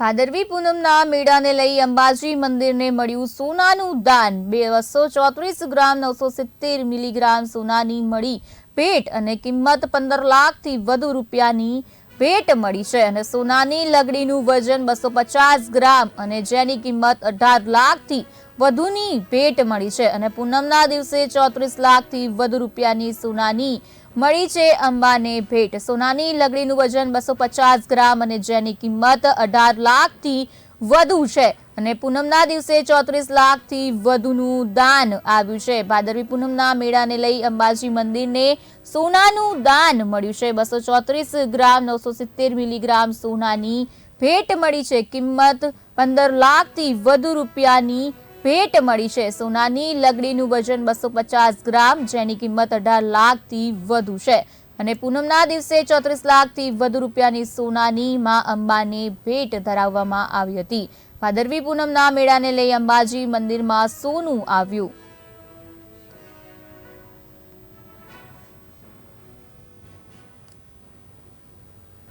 ભાદરવી પૂનમના મેળાને લઈ અંબાજી મંદિરને મળ્યું સોનાનું દાન. બે બસો ચોત્રીસ ગ્રામ નવસો સિત્તેર મિલીગ્રામ સોનાની મળી. ભેટ અને કિંમત પંદર લાખથી વધુ રૂપિયાની ભેટ મળી છે અને સોનાની લગડીનું વજન બસો પચાસ ગ્રામ અને જેની કિંમત અઢાર લાખથી વધુની ભેટ મળી છે અને પૂનમના દિવસે ચોત્રીસ લાખથી વધુ રૂપિયાની સોનાની મળી છે અંબાને ભેટ. સોનાની લગડીનું વજન બસો પચાસ ગ્રામ અને જેની કિંમત અઢાર લાખથી વધુ છે. અને પૂનમના દિવસે ચોત્રીસ લાખથી વધુનું દાન આવ્યું છે. ભાદરવી પૂનમના મેળાને લઈ અંબાજી મંદિરને સોનાનું દાન મળ્યું છે. બસો ચોત્રીસ ગ્રામ, નવસો સિત્તેર મિલીગ્રામ સોનાની ભેટ મળી છે. કિંમત પંદર લાખથી વધુ રૂપિયાની ભેટ મળી છે. સોનાની લગડીનું વજન બસો પચાસ ગ્રામ, જેની કિંમત અઢાર લાખથી વધુ છે. અને પૂનમના દિવસે ચોત્રીસ લાખથી વધુ રૂપિયાની સોનાની માં અંબાને ભેટ ધરાવવામાં આવી હતી. ભાદરવી પૂનમના મેળાને લઈ અંબાજી મંદિરમાં સોનું આવ્યું.